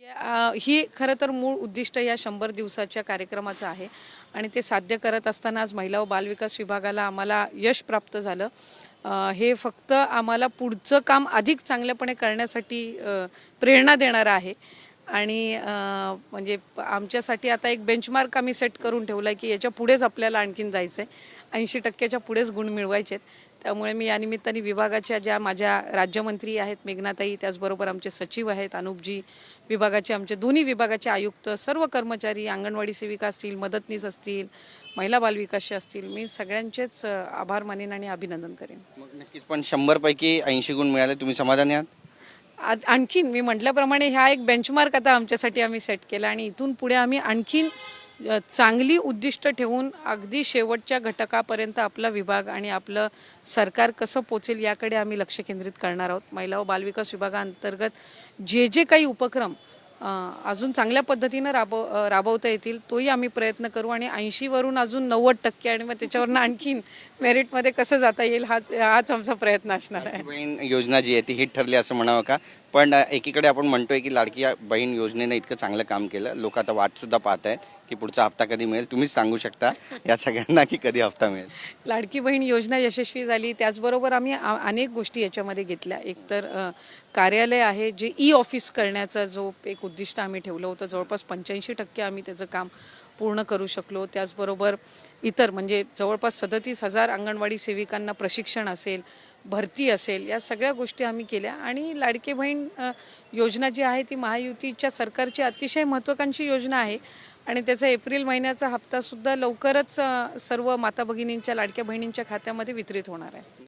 म्हणजे, या- ही खरं तर मूळ उद्दिष्ट या शंभर दिवसाच्या कार्यक्रमाचं आहे. आणि ते साध्य करत असताना आज महिला व बालविकास विभागाला आम्हाला यश प्राप्त झालं. हे फक्त आम्हाला पुढचं काम अधिक चांगल्यापणे करण्यासाठी प्रेरणा देणारं आहे. आणि म्हणजे आमच्यासाठी आता एक बेंचमार्क आम्ही सेट करून ठेवला आहे की याच्या पुढेच आपल्याला आणखीन जायचं आहे ऐंशी टक्क्याच्या पुढेच गुण मिळवायचे आहेत त्यामुळे मी या निमित्ताने विभागाच्या ज्या माझ्या राज्यमंत्री आहेत मेघनाताई त्याचबरोबर आमचे सचिव आहेत अनुपजी विभागाचे आमचे दोन्ही विभागाचे आयुक्त सर्व कर्मचारी अंगणवाडी सेविका असतील मदतनीस असतील महिला बालविकासचे असतील मी सगळ्यांचेच आभार मानेन आणि अभिनंदन करेन. मग नक्कीच पण शंभर पैकी ऐंशी गुण मिळाले तुम्ही समाधानी आहात? आणखीन मी म्हटल्याप्रमाणे हा एक बेंचमार्क आता आमच्यासाठी आम्ही सेट केला आणि इथून पुढे आम्ही आणखीन चांगली उद्दिष्ट ठेवून अगदी शेवटच्या घटकापर्यंत आपला विभाग आणि आपलं सरकार कसं पोचेल याकडे आम्ही लक्ष केंद्रित करणार आहोत. महिला व बालविकास विभागाअंतर्गत जे जे काही उपक्रम अजून चांगल्या पद्धतीनं राबव राबवता येतील तोही आम्ही प्रयत्न करू आणि ऐंशीवरून अजून नव्वद टक्के आणि मग त्याच्यावरनं आणखीन मेरिटमध्ये कसं जाता येईल हाच हाच आमचा प्रयत्न असणार आहे. बहीण योजना जी आहे ती हिट ठरली असं म्हणावं का? पण एकीकडे आपण म्हणतोय की लाडकी बहीण योजनेनं इतकं चांगलं काम केलं. लोक आता वाटसुद्धा पाहत आहेत की पुढचा हप्ता कधी मिळेल तुम्हीच सांगू शकता. या सगळ्यांना की कधी हप्ता मिळेल. लाडकी बहीण योजना यशस्वी झाली. त्याचबरोबर आम्ही अनेक गोष्टी याच्यामध्ये घेतल्या. एकतर कार्यालय आहे जे ई ऑफिस करण्याचा जो एक उद्दिष्ट आम्ही ठेवलं होतं. जवळपास पंच्याऐंशी टक्के आम्ही त्याचं काम पूर्ण करू शकलो. त्याचबरोबर इतर म्हणजे जवळपास सदतीस हजार अंगणवाडी सेविकांना प्रशिक्षण असेल भरती असेल या सगळ्या गोष्टी आम्ही केल्या. आणि लाडकी बहीण योजना जी आहे ती महायुतीच्या सरकारची अतिशय महत्त्वाकांक्षी योजना आहे. आणि त्याचा एप्रिल महिन्याचा हप्ता सुद्धा लवकरच सर्व माता भगिनींच्या लाडक्या बहिणींच्या खात्यामध्ये वितरित होणार आहे.